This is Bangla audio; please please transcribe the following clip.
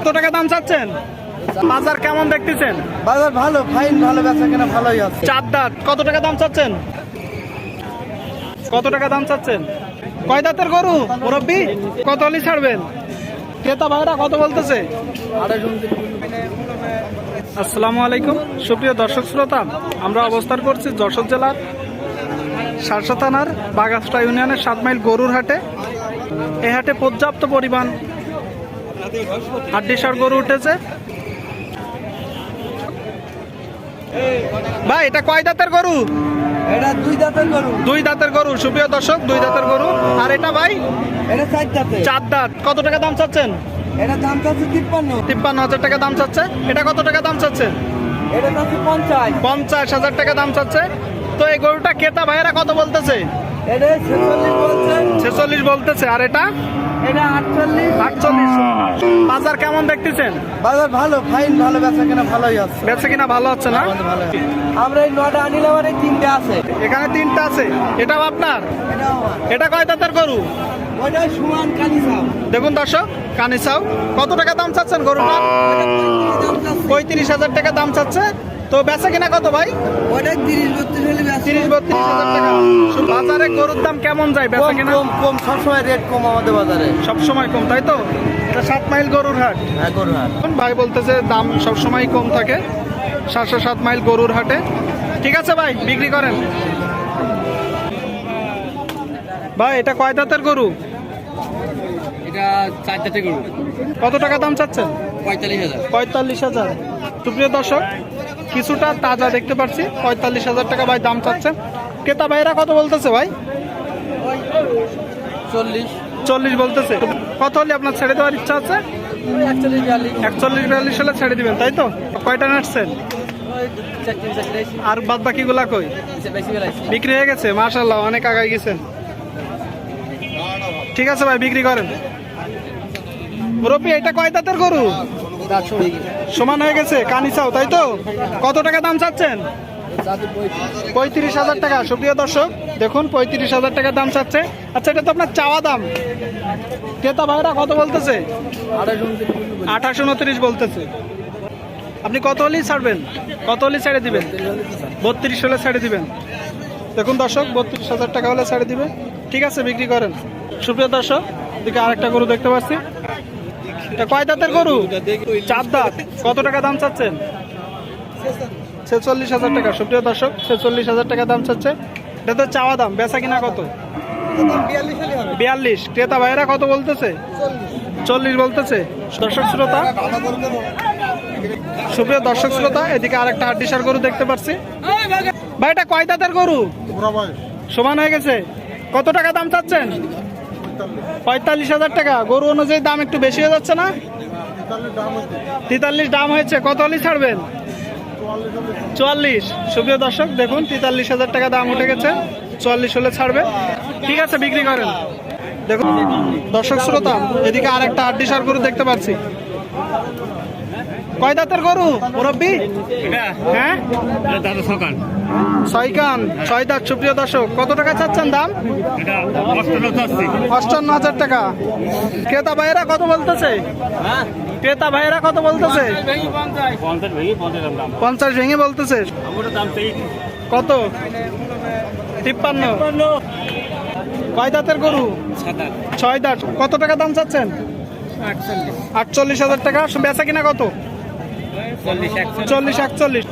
কত টাকা দাম চাচ্ছেন? বাজার কেমন দেখতেছেন? বাজার ভালো ফাইন ভালো বেচা কেনা ভালোই আছে। চার দাঁত কত টাকা দাম চাচ্ছেন? কত টাকা দাম চাচ্ছেন? কয় দাঁতের গরু? মুরব্বি? কত হলি ছাড়বেন? ক্রেতা ভাইরা কত বলতেছে? আসসালামু আলাইকুম। সুপ্রিয় দর্শক শ্রোতা আমরা অবস্থান করছি যশোর জেলার সারসা থানার বাগাসটা ইউনিয়নের সাত মাইল গরুর হাটে। এ হাটে পর্যাপ্ত পরিমাণ হাড্ডিসার গরু উঠেছে। ভাই এটা কয় দাঁতের গরু? এটা দুই দাঁতের গরু। দুই দাঁতের গরু সুপ্রিয় দর্শক দুই দাঁতের গরু। আর এটা ভাই? এটা চার দাঁতে। চার দাঁত। কত টাকা দাম চাচ্ছেন? এটা দাম চাচ্ছে তিপ্পান্ন। তিপ্পান্ন হাজার টাকা দাম চাচ্ছে। এটা কত টাকা দাম চাচ্ছে? এটা চাচ্ছে পঞ্চাশ। পঞ্চাশ হাজার টাকা দাম চাচ্ছে। তো এই গরুটা ক্রেতা ভাইয়েরা কত বলতেছে? ছেচল্লিশ বলতেছে আর এটা? এটা আটচল্লিশ। আটচল্লিশ। বাজার কেমন দেখতেছেন? বাজার ভালো ফাইন ভালো বেচা কেনা ভালোই আছে। বেচে কিনা ভালো হচ্ছে না? ভালো। আমরা এই নটা আনিলাম আর এই তিনটে আছে। এখানে তিনটা আছে। এটাও আপনার? এটা কয় দাঁতের গরু? দেখুন দর্শক কানিসাও। কত টাকা দাম চাচ্ছেন গরুটার? পঁয়ত্রিশ হাজার টাকা দাম চাচ্ছে। তো বেচা কিনা কত ভাই? ওইটা তিরিশ বত্রিশ হলে। তিরিশ বত্রিশ হাজার টাকা। বাজারে গরুর দাম কেমন যায় বেচা কিনা? কম কম সবসময় রেট কম আমাদের বাজারে। সবসময় কম তাই তো? এটা সাত মাইল গরুর হাট। হ্যাঁ গরু হাট। এখন ভাই বলতেছে দাম সবসময় কম থাকে। সাতশো সাত মাইল গরুর হাটে। ঠিক আছে ভাই বিক্রি করেন। ভাই এটা কয় দাঁতের গরু? এটা চার দাঁতে গরু। কত টাকা দাম চাচ্ছেন? পঁয়তাল্লিশ হাজার। পঁয়তাল্লিশ হাজার। সুপ্রিয় দর্শক কিছুটা তাজা দেখতে পাচ্ছি পঁয়তাল্লিশ হাজার টাকা ভাই দাম চাচ্ছেন ক্রেতা ভাইরা কত বলতেছে ভাই? চল্লিশ। চল্লিশ বলতেছে। কত হলে আপনার ছেড়ে দেওয়ার ইচ্ছা আছে? একচল্লিশ বিয়াল্লিশ। হলে ছেড়ে দিবেন তাই তো? কয়টা নাটছেন আর বাদ বাকিগুলা কই? বিক্রি হয়ে গেছে মাশাল্লাহ অনেক আগাই গেছেন। ঠিক আছে ভাই বিক্রি করেন। মুরব্বী এটা কয় দাঁতের গরু? সমান হয়ে গেছে? কানিসাও, তাই তো? কত টাকা দাম চাচ্ছেন? পঁয়ত্রিশ হাজার টাকা। সুপ্রিয় দর্শক, দেখুন, পঁয়ত্রিশ হাজার টাকা দাম চাচ্ছে। আচ্ছা এটা তো আপনার চাওয়া দাম। ক্রেতা ভাইরা কত বলতেছে? আঠাশ উনত্রিশ বলতেছে। আপনি কত হলেই ছাড়বেন? কত হলেই ছেড়ে দিবেন? বত্রিশ হলে ছেড়ে দিবেন। দেখুন দর্শক, বত্রিশ হাজার টাকা হলে ছেড়ে দিবে। ঠিক আছে, বিক্রি করেন। সুপ্রিয় দর্শক, এদিকে আরেকটা গরু দেখতে পাচ্ছি। কয় দাঁতের গরু? চার দাঁত। কত টাকা দাম চাচ্ছেন? ছেচল্লিশ হাজার টাকা। সুপ্রিয় দর্শক ছেচল্লিশ হাজার টাকা দাম চাচ্ছে। এটা তো চাওয়া দাম। বেচা কিনা কত? বিয়াল্লিশ। ক্রেতা ভাইয়েরা কত বলতেছে? চল্লিশ বলতেছে। দর্শক শ্রোতা সুপ্রিয় দর্শক শ্রোতা এদিকে আরেকটা হাড্ডিসার গরু দেখতে পাচ্ছি ভাই এটা কয় দাঁতের গরু? সমান হয়ে গেছে। কত টাকা দাম চাচ্ছেন? পঁয়তাল্লিশ হাজার টাকা। গরু অনুযায়ী দাম একটু বেশি হয়ে যাচ্ছে না? তেতাল্লিশ দাম হয়েছে। কত হলে ছাড়বেন? চুয়াল্লিশ। সুপ্রিয় দর্শক, দেখুন, তেতাল্লিশ হাজার টাকা দাম উঠে গেছে। চুয়াল্লিশ হলে ছাড়বে। ঠিক আছে, বিক্রি করেন। দেখুন, দর্শক শ্রোতা, এদিকে আরেকটা হাড্ডিসার গরু দেখতে পাচ্ছি। কয় দাঁতের গরু? মুরব্বী? হ্যাঁ? ছয় কান ছয় দাঁত। সুপ্রিয় দর্শক কত টাকা চাচ্ছেন দাম? অষ্টান্ন হাজার টাকা। ক্রেতা ভাইয়েরা কত বলতেছে? ক্রেতা ভাইয়েরা কত বলতেছে? পঞ্চাশ ভেঙে বলতেছে। কত? তিপ্পান্ন। কয় দাঁতের গরু? ছয় দাঁত। কত টাকা দাম চাচ্ছেন? আটচল্লিশ হাজার টাকা। বেচা কিনা কত? চল্লিশ একচল্লিশ।